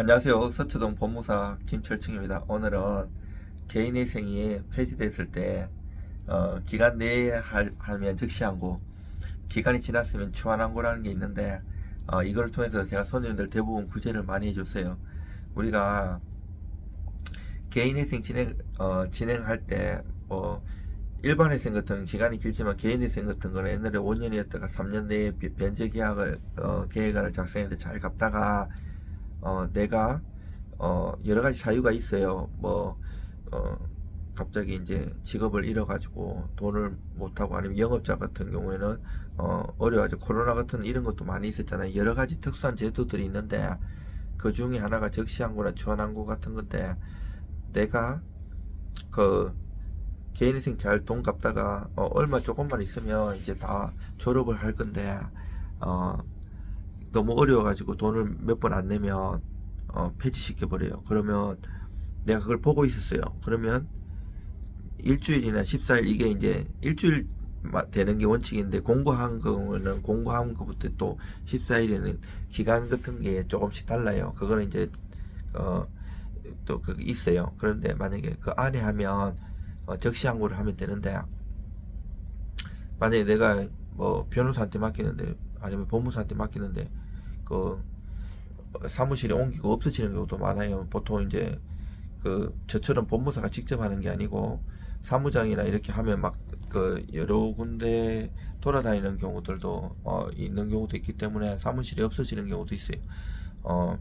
안녕하세요. 서초동 법무사 김철충입니다. 오늘은 개인회생이 폐지됐을 때 어, 기간 내에 할, 하면 즉시항고 기간이 지났으면 추한항고라는 게 있는데 어, 이걸 통해서 제가 손님들 대부분 구제를 많이 해줬어요. 우리가 개인회생 진행 어, 진행할 때뭐 일반회생 같은 기간이 길지만 개인회생 같은 거는 옛날에 5년이었다가 3년 내에 비- 변제 계약을 어, 계획안을 작성해서 잘 갑다가 어, 내가 어, 여러 가지 사유가 있어요. 뭐 어, 갑자기 이제 직업을 잃어가지고 돈을 못하고 아니면 영업자 같은 경우에는 어, 어려워가지고 코로나 같은 이런 것도 많이 있었잖아요. 여러 가지 특수한 제도들이 있는데 그 중에 하나가 적시항고나 주한항고 같은 건데 내가 그 개인회생 잘 돈 갚다가 어, 얼마 조금만 있으면 이제 다 졸업을 할 건데 어, 너무 어려워가지고 돈을 몇 번 안 내면 어, 폐지시켜 버려요. 그러면 내가 그걸 보고 있었어요. 그러면 일주일이나 14일 이게 이제 일주일 마- 되는 게 원칙인데 공고한 거는 공고한 것부터 또 14일에는 기간 같은 게 조금씩 달라요. 그거는 이제 어 또 그 있어요. 그런데 만약에 그 안에 하면 어, 적시항고를 하면 되는데 만약에 내가 뭐 변호사한테 맡기는데 아니면 법무사한테 맡기는데 그 사무실에 옮기고 없어지는 경우도 많아요. 보통 이제 그 저처럼 법무사가 직접 하는 게 아니고 사무장이나 이렇게 하면 막 그 여러 군데 돌아다니는 경우들도 어 있는 경우도 있기 때문에 사무실이 없어지는 경우도 있어요. 어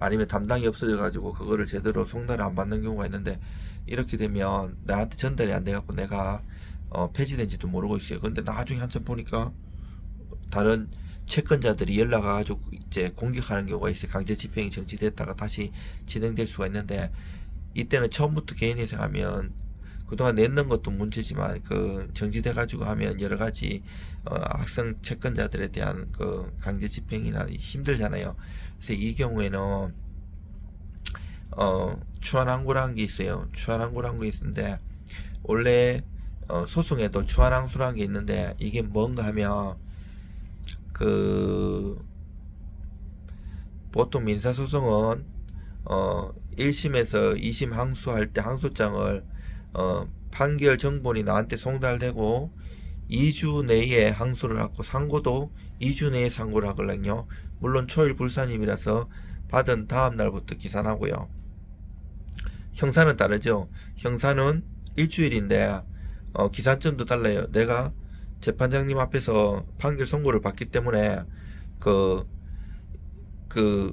아니면 담당이 없어져 가지고 그거를 제대로 송달을 안 받는 경우가 있는데 이렇게 되면 나한테 전달이 안 돼 갖고 내가 어 폐지된지도 모르고 있어요. 근데 나중에 한참 보니까 다른 채권자들이 연락 와가지고 이제 공격하는 경우가 있어요. 강제 집행이 정지됐다가 다시 진행될 수가 있는데 이때는 처음부터 개인회생 하면 그동안 냈는 것도 문제지만 그 정지돼 가지고 하면 여러 가지 어, 학생 채권자들에 대한 그 강제 집행이나 힘들잖아요. 그래서 이 경우에는 어 추한항고라는 게 있어요. 추한항고라는 게 있는데 원래 어, 소송에도 추한항소라는 게 있는데 이게 뭔가 하면 그 보통 민사 소송은 어 1심에서 2심 항소할 때 항소장을 어 판결 정본이 나한테 송달되고 2주 내에 항소를 하고 상고도 2주 내에 상고를 하거든요. 물론 초일 불사님이라서 받은 다음 날부터 기산하고요. 형사는 다르죠. 형사는 일주일인데 어, 기산점도 달라요. 내가 재판장님 앞에서 판결 선고를 받기 때문에 그, 그,